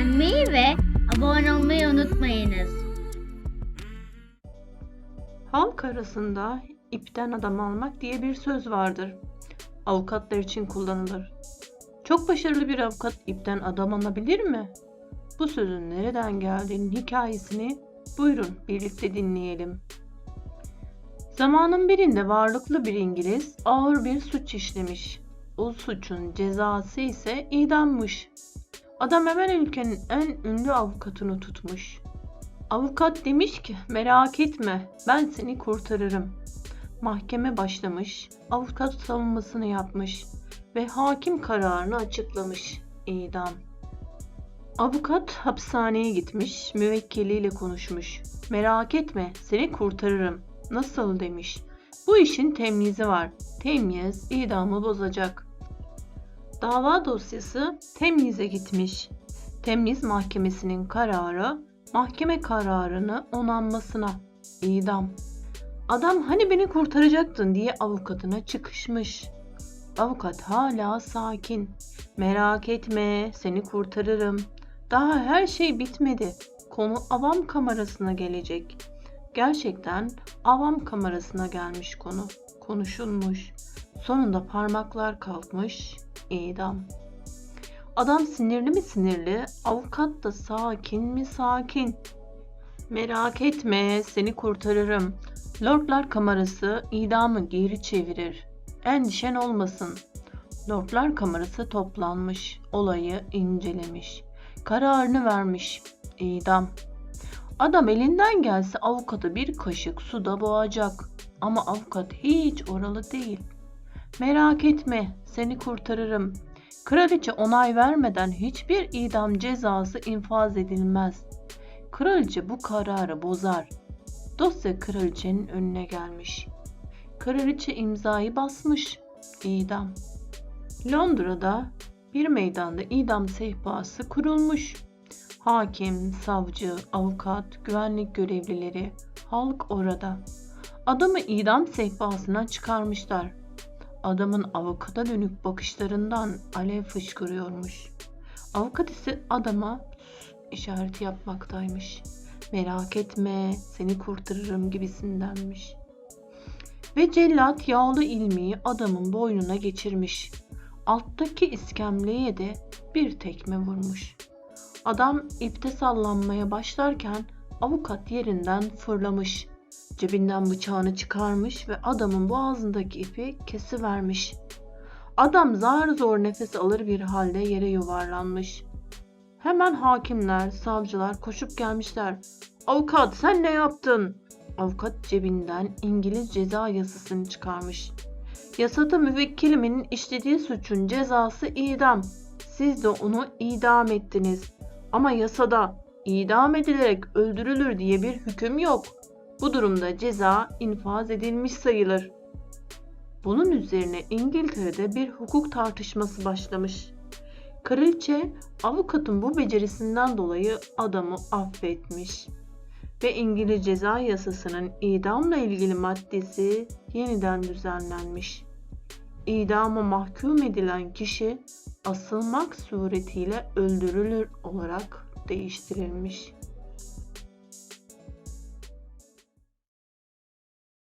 beğenmeyi ve abone olmayı unutmayınız. Halk arasında ipten adam almak diye bir söz vardır. Avukatlar için kullanılır. Çok başarılı bir avukat ipten adam alabilir mi? Bu sözün nereden geldiğinin hikayesini buyurun birlikte dinleyelim. Zamanın birinde varlıklı bir İngiliz ağır bir suç işlemiş. O suçun cezası ise idammış. Adam hemen ülkenin en ünlü avukatını tutmuş. Avukat demiş ki merak etme ben seni kurtarırım. Mahkeme başlamış, avukat savunmasını yapmış ve hakim kararını açıklamış. İdam. Avukat hapishaneye gitmiş, müvekkiliyle konuşmuş. Merak etme seni kurtarırım. Nasıl demiş. Bu işin temyizi var. Temyiz idamı bozacak. Dava dosyası temyize gitmiş. Temyiz mahkemesinin kararı mahkeme kararını onanmasına idam. Adam hani beni kurtaracaktın diye avukatına çıkışmış. Avukat hala sakin. Merak etme, seni kurtarırım. Daha her şey bitmedi. Konu avam kamerasına gelecek. Gerçekten avam kamerasına gelmiş konu. Konuşulmuş. Sonunda parmaklar kalkmış. İdam. Adam sinirli mi sinirli, avukat da sakin mi sakin. Merak etme, seni kurtarırım. Lordlar kamerası idamı geri çevirir. Endişen olmasın. Lordlar kamerası toplanmış, olayı incelemiş. Kararını vermiş. İdam. Adam elinden gelse avukatı bir kaşık suda boğacak. Ama avukat hiç oralı değil. Merak etme, seni kurtarırım. Kraliçe onay vermeden hiçbir idam cezası infaz edilmez. Kraliçe bu kararı bozar. Dosya kraliçenin önüne gelmiş. Kraliçe imzayı basmış. İdam. Londra'da bir meydanda idam sehpası kurulmuş. Hakim, savcı, avukat, güvenlik görevlileri, halk orada. Adamı idam sehpasına çıkarmışlar. Adamın avukata dönük bakışlarından alev fışkırıyormuş. Avukat ise adama işareti yapmaktaymış. Merak etme, seni kurtarırım gibisindenmiş. Ve cellat yağlı ilmiği adamın boynuna geçirmiş. Alttaki iskemleye de bir tekme vurmuş. Adam ipte sallanmaya başlarken avukat yerinden fırlamış. Cebinden bıçağını çıkarmış ve adamın boğazındaki ipi kesivermiş. Adam zar zor nefes alır bir halde yere yuvarlanmış. Hemen hakimler, savcılar koşup gelmişler. Avukat sen ne yaptın? Avukat cebinden İngiliz ceza yasasını çıkarmış. Yasada müvekkilimin işlediği suçun cezası idam. Siz de onu idam ettiniz. Ama yasada idam edilerek öldürülür diye bir hüküm yok. Bu durumda ceza infaz edilmiş sayılır. Bunun üzerine İngiltere'de bir hukuk tartışması başlamış. Kraliçe avukatın bu becerisinden dolayı adamı affetmiş ve İngiliz ceza yasasının idamla ilgili maddesi yeniden düzenlenmiş. İdama mahkum edilen kişi asılmak suretiyle öldürülür olarak değiştirilmiş.